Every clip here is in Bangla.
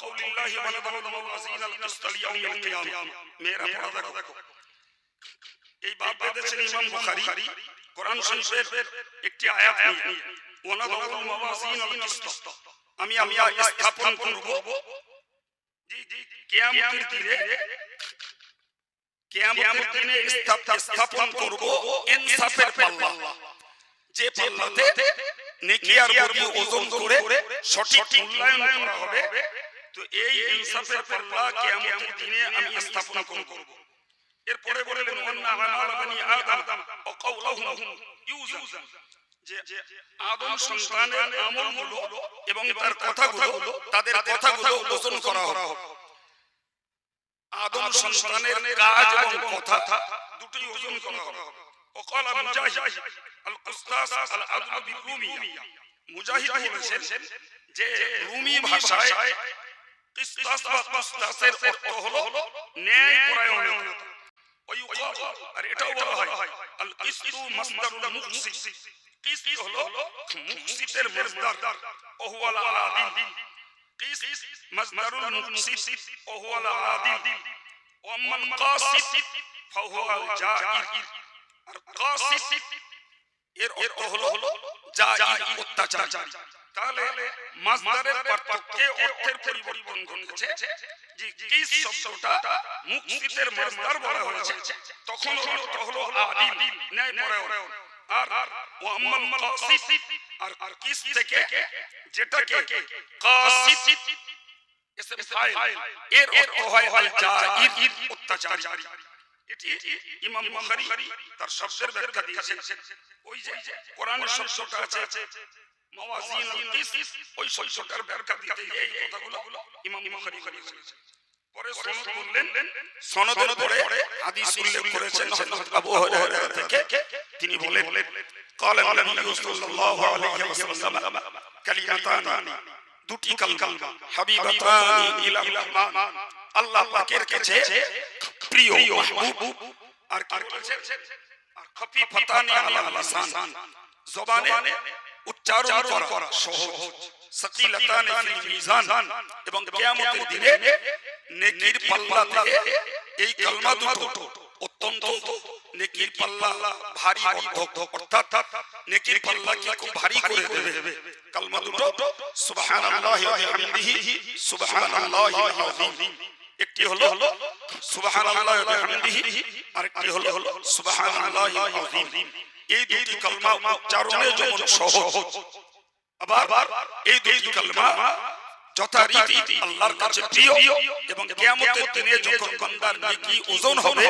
কৌলিল্লাহি ওয়া নাদারুল মাওয়াজিন আল কিসত লিয়াউমিল কিয়ামা। মেয়েরা, পড়া দেখো। এই বাব বেঁধেছেন ইমাম বুখারী। কোরআন শরীফের একটি আয়াত নিয়ে। ওয়ানাদাউল মাওয়াজিন আল কিসত আমি আল্লাহ স্থাপন করব। জি জি, কিয়ামতের দিনে কিয়ামতের দিনে স্থাপন করব ইনসাফের পাল্লা। যে পাল্লাতে নেকি আর বরকত ওজন করে সঠিক মূল্যায়ন করা হবে। তো এই ইনসাফের পাল্লা কিয়ামতের দিনে আমি স্থাপন করব এরপরে বললেন ওয়ান্না আমাল বানি আদম ওয়া কাওলাহুম ইউজান যে আদম সন্তানের আমলগুলো এবং তার কথাগুলো তাদের কথাগুলো ওজন করা হবে আদম সন্তানের কাজ এবং কথা দুটোই ওজন করা হবে وقال مجاهد القسطاس العدل بالرومية মুজাহিদ বলেছেন যে রুমি ভাষায় কিসতাস বা কিসতাসের অর্থ হলো ন্যায় পরায়ণতা ওইয়ুকাল আর এটাও বলা হয় আল কিসতু মাসদারুল মুকসি কিসত হলো মুকসিতের মাসদার ওহুয়াল আলাদিন কিসত মাসদারুল মুকসি ওহুয়াল আলাদিন ওয়াম্মান কাসিত ফাহুয়াল জাইর আর কাসিত এর অর্থ হলো হলো জাইর অত্যাচারী তাহলে মাসদারের পার্থক্যে অর্থের পরিবর্তন ঘটেছে। যে কিস শব্দটা মুকসিতের মাসদার বলা হয়েছে, তখন অর্থ হলো আদিল ন্যায় পরায়ণ। আর ওয়াম্মাল কাসিত আর আর কিস থেকে যেটাকে কাসিত এর অর্থ হয় আল জাইর অত্যাচারী। এটি ইমাম বুখারী তার শব্দের ব্যাখ্যা দিয়েছেন। ওই যে কোরআনের শব্দটা আছে মাওয়াজিন আল কিস ওই শব্দটার ব্যাখ্যা দিতে গিয়ে এই কথাগুলো ইমাম বুখারী করেছেন পরে সনদ বললেন সনদের পরে হাদিস উল্লেখ করেছেন হযরত আবু হুরায়রা থেকে তিনি বলেন قال النبي صلى الله عليه وسلم كلمتان দুটি কালমা হাবিবাতানি ইলা রহমান আল্লাহ পাকের কাছে প্রিয় মাহবুব আর কি বলেছেন আর খফিফাতানি আলা লিসান জবানে উচ্চারণ করা। সহজ। সাকিলাতানি ফিল মিজান। এবং কিয়ামতের দিনে নেকির পাল্লাতে এই কালমা দুটো অত্যন্ত নেকির পাল্লা ভারী বর্ধক অর্থাৎ নেকির পাল্লাকে খুব ভারী করে দেবে। কালমা দুটো সুবহানাল্লাহি ওয়া বিহামদিহি। সুবহানাল্লাহিল আযীম একটি হলো সুবহানাল্লাহি ওয়া বিহামদিহি। আরেকটি হলো সুবহানাল্লাহিল আযীম। এই দুটি কালমা উচ্চারণে যেমন সহজ আবার এই দুটি কালমা যথারীতি আল্লাহর কাছে প্রিয় এবং কিয়ামতের দিনে যখন বান্দার নেকি ওজন হবে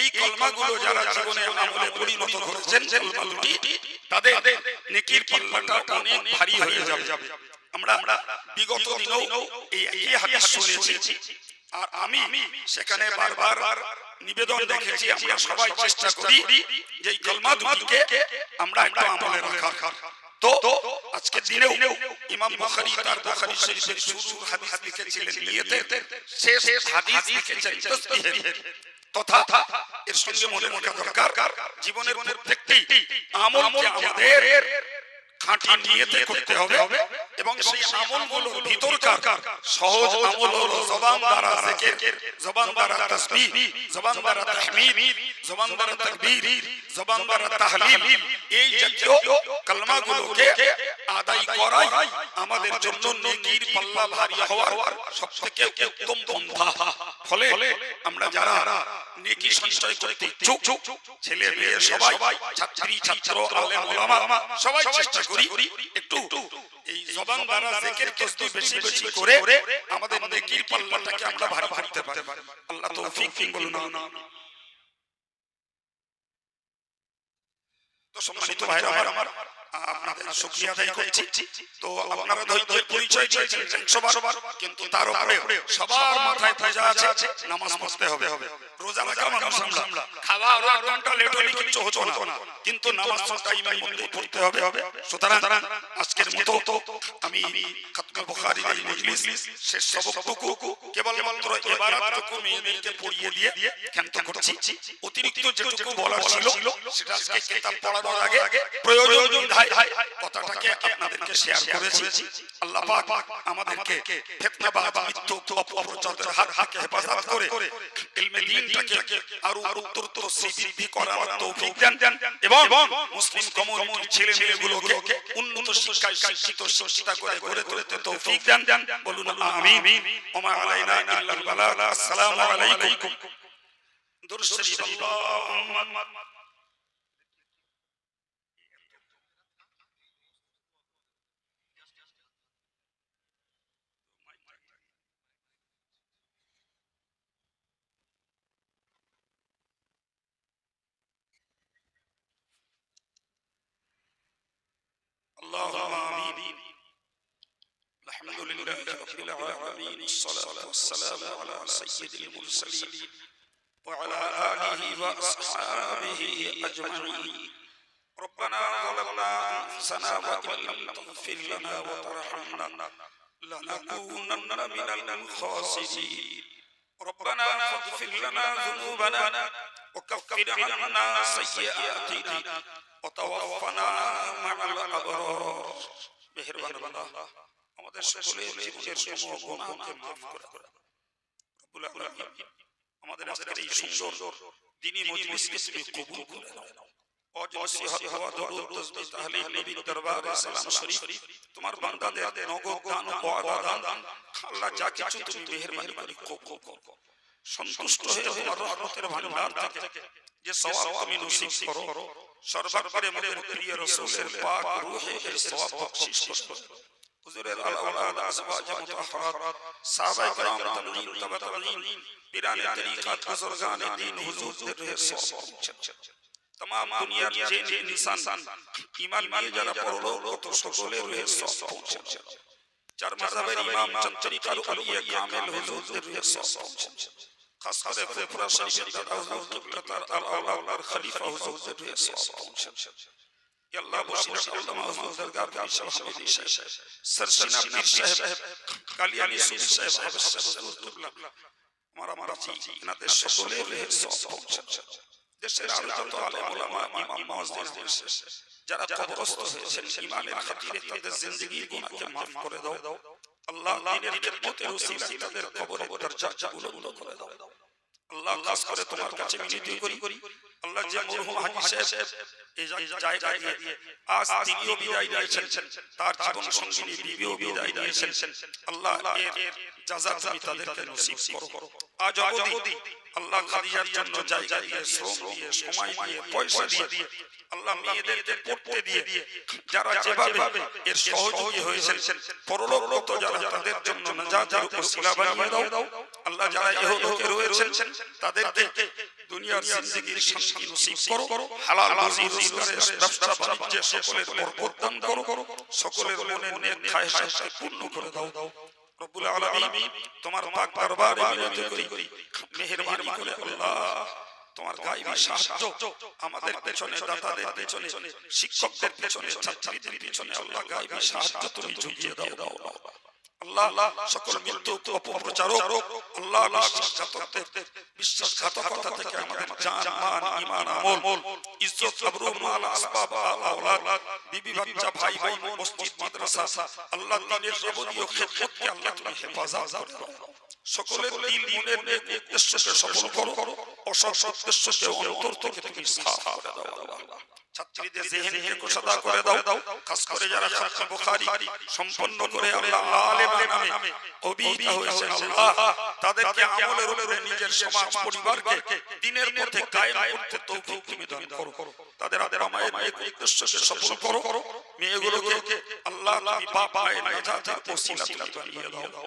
এই কলমাগুলো যারা জীবনে আমলে পরিণত করেছেন কলমা দুটি তাদের নেকির পাল্লাটা অনেক ভারী হয়ে যাবে। আমরা আমরা বিগত দিনেও এই একই হাদিস শুনেছি। আর আমি সেখানে বারবার নিবেদন দেখেছি আমরা সবাই চেষ্টা করি যে কলমা দুটিকে আমরা একটু আমলে রাখার। তো আজকে দিনেও ইমাম বুখারী তার বুখারী শরীফের শুরুর হাদিস লিখেছিলেন নিয়তে। শেষ হাদিস লিখেছেন তাসবিহের তথা এর সঙ্গে মনে রাখা দরকার জীবনের প্রত্যেকটি আমলকে আমাদের খাঁটি নিয়তে করতে হবে এবং সেই আমলগুলোর ভিতরকার সহজ আমল হলো জবান দ্বারা জিকির জবান দ্বারা তাসবিহ জবান দ্বারা তাহমিদ জবান দ্বারা তাকবীর জবান দ্বারা তাহলিল এই জাতীয় কালমাগুলোকে আদায় করাই আমাদের জন্য নেকির পাল্লা ভারী হওয়ার সবথেকে উত্তম পন্থা। ফলে আমরা যারা নেকি সঞ্চয় করতে ইচ্ছুক ছেলে মেয়ে সবাই ছাত্রী ছাত্র আলেম ওলামা সবাই চেষ্টা করি একটু এই জবান দ্বারা জিকির তসবিহ বেশি বেশি করে আমাদের নেকির পাল্লাটাকে আমরা ভারী করতে পারি। আল্লাহ তৌফিক বলুন। না তো সম্মানিত ভাইরা আমার আপনাদের শুকরিয়া আদায় করছি। তো আপনারা ধৈর্যের পরিচয় চেয়েছেন একশো বার কিন্তু তার উপরে সবার মাথায় পূজা আছে নামাজ পড়তে হবে। রোজা রাখা মানুষ আমরা। খাওয়া আরও এক ঘণ্টা লেট হলে কিচ্ছু হতো না। কিন্তু নামাজ টাইমের মধ্যে পড়তে হবে সুতরাং আজকের মতো আমি খাতমে বুখারীর এই মজলিস শেষ সবকটুকু কেবলমাত্র ইবারাতটুকু মেয়েদেরকে পড়িয়ে দিয়ে ক্ষান্ত করছি। অতিরিক্ত যেটুকু বলার ছিল সেটা আজকে কিতাব পড়ানোর আগে প্রয়োজন বিধায় কথাটাকে আপনাদেরকে শেয়ার করেছি। আল্লাহ পাক আমাদেরকে ফিতনাবাজ মিথ্যু অপপ্রচারের হাত থেকে হেফাজত করে ইলমে দ্বীনটাকে আরও উত্তরোত্তর বৃদ্ধি করার তৌফিক দেন এবং মুসলিম কমিউনিটির ছেলে মেয়েগুলোকে উন্নত শিক্ষায় শিক্ষিত শিক্ষিতা করে গড়ে তুলতে তৌফিক দেন বলুন আমিন। ওমা আলাইনা ইল্লাল বালা আসসালামু আলাইকুম। দুরুদ শরীফ। আল্লাহুম্মা। اللهم آمين. الحمد لله رب العالمين الصلاة والسلام على سيد المرسلين وعلى آله وأصحابه أجمعين. ربنا ظلمنا أنفسنا وإن لم تغفر لنا وترحمنا لنكونن من الخاسرين. ربنا فاغفر لنا ذنوبنا وكفر عنا سيئاتنا. وتوفنا مع الأبرار মেহেরবান আল্লাহ আমাদের সকলের জীবনের সমূহ গুনাহকে মাফ করে রব্বুল আলামিন আমাদের আজকের এই সুন্দর দিনী মজলিসকে তুমি কবুল করে নাও অজ নসিহত হওয়া দরুদ তাসবিহ তাহলিল নবীর দরবারে সালাম শরীফ তোমার বান্দাদের নগদ দান ও আদা দান আল্লাহ যা কিছু তুমি মেহেরবানি করে কবুল করো সন্তুষ্ট হয়ে তোমার রহমতের ভান্ডার থেকে যে সওয়াব তুমি নসিব করো সর্বাপরে আমাদের প্রিয় রাসূলের পাক রূহের সওয়াব বখশিশ করো হুজুরের আওলাদ আজওয়াজ মুতাহহারাত সাহাবায়ে کرام তাবিঈন তাবা তাবিঈন পিরানে তরিকাত বুজুর্গানে দ্বীন হুজুরদের রূহের সওয়াব পৌঁছে तमाम দুনিয়ার যে যে ইনসান ঈমান নিয়ে যারা পরলোক কত সকলের রূহের সওয়াব পৌঁছে চার মাযহাবের ইমাম চন্দ্রিকার আলিয়া কামেল হুজুরদের রূহের সওয়াব পৌঁছে খাস করে ফুরফুরা শরীফের দাদা হুজুর কিবলাতার আল আওলার খলিফা রূহের সওয়াব পৌঁছে আল্লাহ বসিরত আল্লামা হুজুর দরগাহ বিশাল হামিদি সাহেব। সরসিনা পীর সাহেব কালিয়ানি সুফি সাহেব হাফেজ হুজুর কিবলা আমার আমার রূহের সওয়াব পৌঁছে দেশের আরও যত আলেম ওলামা ইমাম মুয়াজ্জিন যারা কবরস্থ হয়েছেন ইমানের খাতিরে তাদের জিন্দেগির গুনাহকে মাফ করে দাও। আল্লাহ দিনের খেদমতের ওসিলায় তাদের কবরের দরজা বুলন্দ করে দাও আল্লাহ খাস করে তোমার কাছে মিনতি করি আল্লাহ যে মরহুম হাজী সাহেব এই জায়গা দিয়ে আজ তিনিও বিদায় দিয়েছেন তার জীবন সঙ্গিনী বিবিও বিদায় দিয়েছেন আল্লাহ এর জাযা তুমি তাদেরকে নসিব করো। আজ অবধি আল্লাহ খাদিজার জন্য জায়গা দিয়ে, শ্রম দিয়ে, সময় দিয়ে, পয়সা দিয়ে, আল্লাহ মেয়েদেরকে পড়তে দিয়ে, যারা যেভাবে এর সহযোগী হয়েছেন, পরলোক যারা তাদের জন্য নাজাতের ওসিলা বানিয়ে দাও আল্লাহ যারা ইহলোকে রয়েছেন তাদেরকে দুনিয়ার জিন্দেগির শান্তি নসিব করো। হালাল রুজি ব্যবসা বাণিজ্যে সকলের বরকত দান করো। সকলের মনের নেক খায়শাকে পূর্ণ করে দাও। রব্বুল আলামিন তোমার পাক দরবারে মিনতি করি। মেহেরবানি করে আল্লাহ তোমার গাইবী সাহায্য। আমাদের পেছনে দাতাদের পেছনে শিক্ষকদের পেছনে ছাত্রীদের পেছনে আল্লাহ গাইবী সাহায্য তুমি ঝুঁকিয়ে দাও। দাও। আল্লাহ সকল মৃত্যু অপপ্রচারক আল্লাহ বিশ্বাসঘাতকতা থেকে আমাদের জান, মান, ঈমান, আমল, ইজ্জত আবরু মাল, আসবাব আওলাদ, বিবি, বাচ্চা, ভাই ভাই মসজিদ, মাদ্রাসা, আল্লাহ দ্বীনের যাবতীয় খেদমতকে আল্লাহ তুমি হেফাজত করো। সকলের দিল, মনের নেক উদ্দেশ্যকে সফল করো, অসৎ উদ্দেশ্যকে অন্তর থেকে তুমি সাফ করে দাও, আল্লাহ। ছাত্রীদের জেহেনকে কোষাদা করে দাও। খাস করে যারা খাতমে বুখারী সম্পন্ন করে আল্লাহ আলেম নামে অভিহিত হয়েছে আল্লাহ। তাদেরকে আমলের উপরে নিজের সমাজ পরিবারকে দিনের পথে কায়েম করতে তৌফিক তুমি দান করো। তাদের আদের আমায় নেক উদ্দেশ্যকে সফল করো। মেয়েগুলোকে আল্লাহ তুমি বাপ মায়ের নাজাতের ওসিলা তুমি বানিয়ে দাও।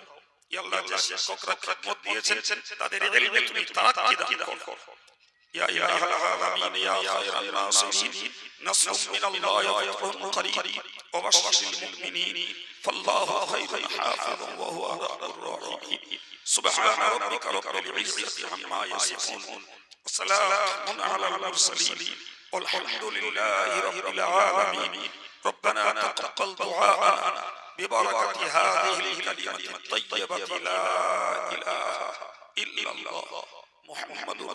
আল্লাহ যে শিক্ষকরা খেদমত দিয়েছেন তাদের ইলমে তুমি তারাক্কি দান করো। يا إله العالمين يا خير الناصرين نصر من الله وفتح قريب وبشر المؤمنين فالله خير حافظ وهو أرحم الراحمين. سبحان ربك رب العزة عما يصفون وسلام على المرسلين والحمد لله رب العالمين. ربنا تقبل دعاءنا ببركة هذه الكلمة الطيبة لا إله إلا الله. মোহাম্মদুর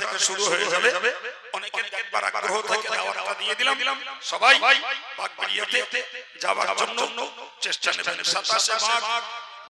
থেকে শুরু হয়ে যাবে। অনেকের একবার আগ্রহ থেকে দাওয়াতটা দিয়ে দিলাম। সবাই বাগবাড়িয়াতে যাওয়ার জন্য চেষ্টা নেবেন। 27 মার্চ